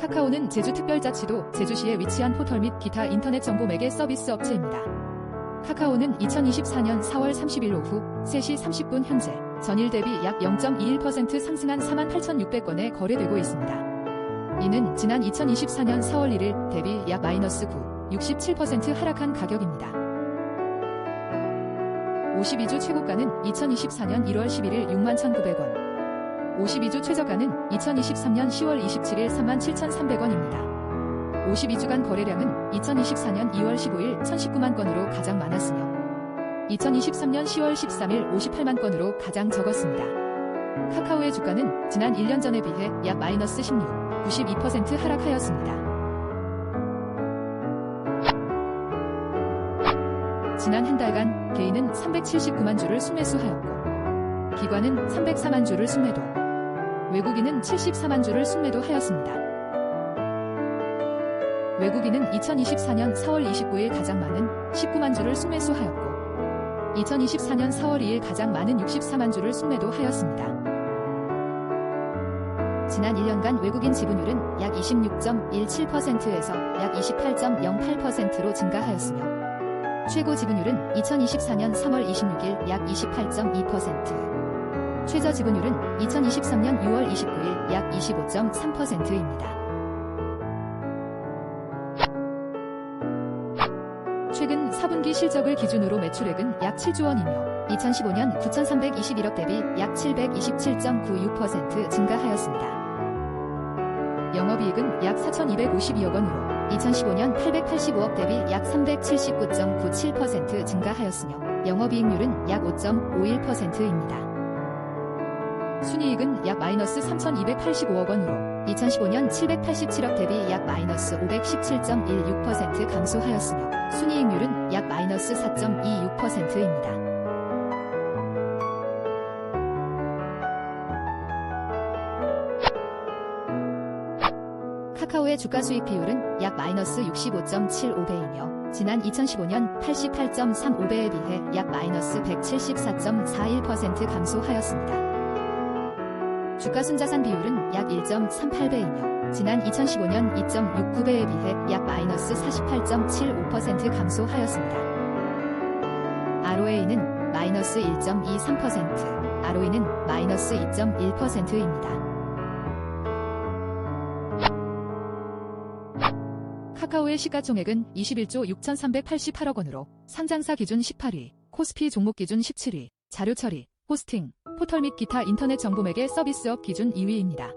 카카오는 제주특별자치도 제주시에 위치한 포털 및 기타 인터넷 정보 매개 서비스 업체입니다. 카카오는 2024년 4월 30일 오후 3시 30분 현재 전일 대비 약 0.21% 상승한 48,600건에 거래되고 있습니다. 이는 지난 2024년 4월 1일 대비 약 마이너스 9, 67% 하락한 가격입니다. 52주 최고가는 2024년 1월 11일 61,900원, 52주 최저가는 2023년 10월 27일 37,300원입니다. 52주간 거래량은 2024년 2월 15일 1,019만 건으로 가장 많았으며 2023년 10월 13일 58만 건으로 가장 적었습니다. 카카오의 주가는 지난 1년 전에 비해 약 마이너스 16, 92% 하락하였습니다. 지난 한 달간 개인은 379만 주를 순매수하였고 기관은 304만 주를 순매도, 외국인은 74만 주를 순매도 하였습니다. 외국인은 2024년 4월 29일 가장 많은 19만 주를 순매수하였고 2024년 4월 2일 가장 많은 64만 주를 순매도하였습니다. 지난 1년간 외국인 지분율은 약 26.17%에서 약 28.08%로 증가하였으며 최고 지분율은 2024년 3월 26일 약 28.2%, 최저 지분율은 2023년 6월 29일 약 25.3%입니다. 최근 4분기 실적을 기준으로 매출액은 약 7조 원이며 2015년 9,321억 대비 약 727.96% 증가하였습니다. 영업이익은 약 4,252억 원으로 2015년 885억 대비 약 379.97% 증가하였으며 영업이익률은 약 5.51%입니다. 순이익은 약 마이너스 3,285억 원으로 2015년 787억 대비 약 마이너스 517.16% 감소하였으며 순이익률은 약 마이너스 4.26%입니다. 카카오의 주가 수익 비율은 약 마이너스 65.75배이며 지난 2015년 88.35배에 비해 약 마이너스 174.41% 감소하였습니다. 주가 순자산 비율은 약 1.38배이며 지난 2015년 2.69배에 비해 약 마이너스 48.75% 감소하였습니다. ROA는 마이너스 1.23%, ROE는 마이너스 2.1%입니다. 카카오의 시가총액은 21조 6,388억 원으로 상장사 기준 18위, 코스피 종목 기준 17위, 자료 처리, 호스팅, 포털 및 기타 인터넷 정보 매개 서비스업 기준 2위입니다.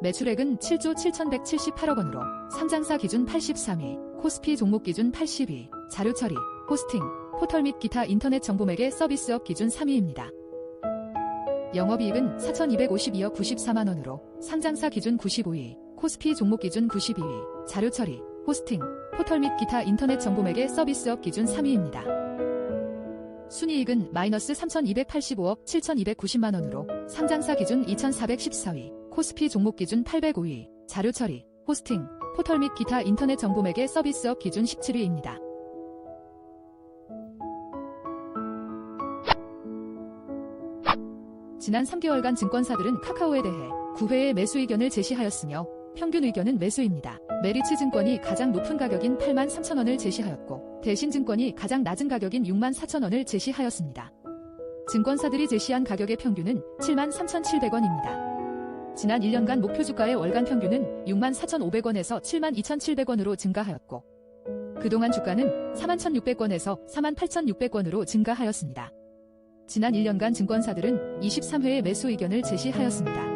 매출액은 7조 7,178억 원으로 상장사 기준 83위, 코스피 종목 기준 80위, 자료 처리, 호스팅, 포털 및 기타 인터넷 정보 매개 서비스업 기준 3위입니다. 영업이익은 4,252억 94만 원으로 상장사 기준 95위, 코스피 종목 기준 92위, 자료 처리, 호스팅, 포털 및 기타 인터넷 정보 매개 서비스업 기준 3위입니다. 순이익은 마이너스 3,285억 7,290만 원으로 상장사 기준 2,414위, 코스피 종목 기준 805위, 자료 처리, 호스팅, 포털 및 기타 인터넷 정보 매개 서비스업 기준 17위입니다. 지난 3개월간 증권사들은 카카오에 대해 9회의 매수 의견을 제시하였으며 평균 의견은 매수입니다. 메리츠 증권이 가장 높은 가격인 8만 3천 원을 제시하였고 대신 증권이 가장 낮은 가격인 6만 4천 원을 제시하였습니다. 증권사들이 제시한 가격의 평균은 7만 3,700원입니다. 지난 1년간 목표 주가의 월간 평균은 6만 4,500원에서 7만 2,700원으로 증가하였고 그동안 주가는 4만 1,600원에서 4만 8,600원으로 증가하였습니다. 지난 1년간 증권사들은 23회의 매수 의견을 제시하였습니다.